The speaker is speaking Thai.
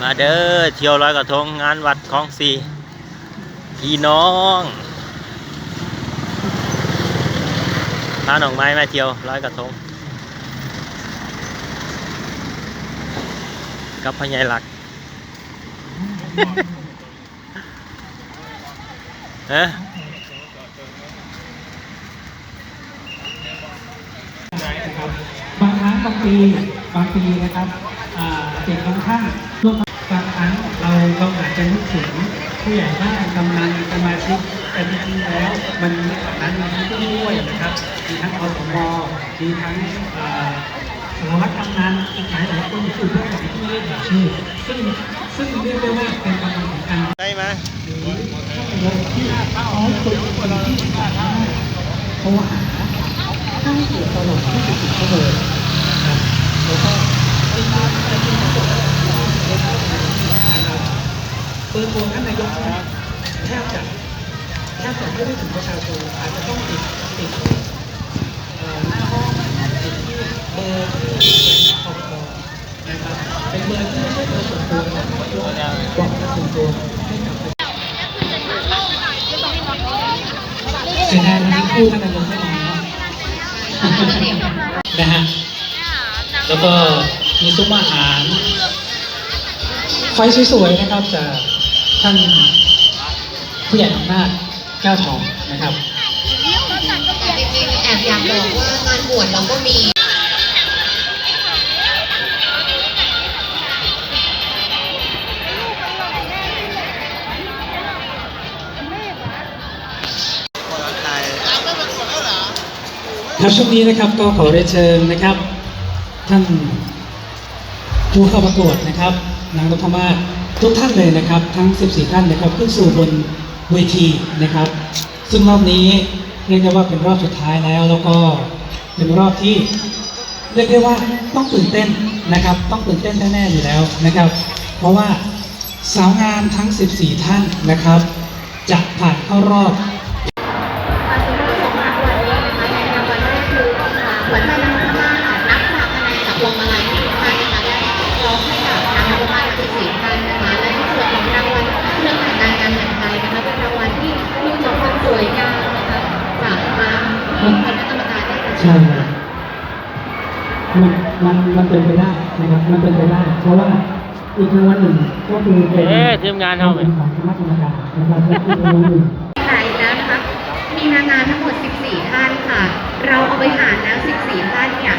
มาเด้อเที่ยวลอยกระทงงานวัดคลองสี่พี่น้องพาหนองไม้มาเที่ยวลอยกระทงกับพญายหลักเอ๊ะบางครั้งบางปีบางปีนะครับอ่าเด็กบางท่านร่วม รั้งเราเราอาจจะนึกถึงผู้ใหญ่บ้านกำนันสมาชิกแต่จริงๆแล้วมันมีแบบนั้นมีทั้งผู้ช่วยนะครับมีทั้งอสมมีทั้งสารวัตรกำนันอีกหลายหลายคนที่อยู่เพื่อนของที่เรียกชื่อซึ่งซึ่งเรียกได้ว่าเป็นกำลังของการได้ไหมหรือที่เขาฝึกคนที่สามารถโทรหาให้เกิดตลกที่สุดเขาเลยนะครับแล้วก็เป็นการเป็นการตลกนะครับ เบอร์โทรท่านนายกแทบจะแทบจะไม่ได้ถึงประชาชนอาจจะต้องติดติดหน้าห้องติดที่เบอร์ที่เป็นคอปนะครับเป็นเบอร์ที่ไม่ใช่เบอร์ส่วนตัวนะครับบอกเบอร์ส่วนตัวให้กับเสียดายวันนี้คู่ท่านนายกไม่มาเนะนะฮะแล้วก็มีซุ้มอาหารไฟสวยๆนะครับจาก ท่านผู้ใหญ่อำนาจแก้วทองนะครับแต่จริงๆแอบอยากบอกว่างานบวชเราก็มีครับช่วงนี้นะครับก็ขอเรียนเชิญนะครับ ท่านผู้เข้าประกวดนะครับนางนพมาศ ทุกท่านเลยนะครับ ทั้ง 14 ท่านนะครับขึ้นสู่บนเวทีนะครับ ซึ่งรอบนี้เรียกได้ว่าเป็นรอบสุดท้ายแล้ว แล้วก็เป็นรอบที่เรียกได้ว่าต้องตื่นเต้นนะครับ ต้องตื่นเต้นแน่ๆอยู่แล้วนะครับ เพราะว่าสาวงามทั้ง 14 ท่านนะครับ จะผ่านเข้ารอบ ใช่ครับมันมันมันเป็นไปได้นะครับมันเป็นไปได้ เพราะว่าอีกรางวัลหนึ่งก็คือเป็นเอ๊ะทีมงานเอาไหม ของคณะกรรมการนะครับและอีกรางวัลหนึ่งถ่ายแล้วนะคะ มีนางงามทั้งหมด 14 ท่านค่ะ เราเอาไปหารแล้ว 14 ท่านเนี่ย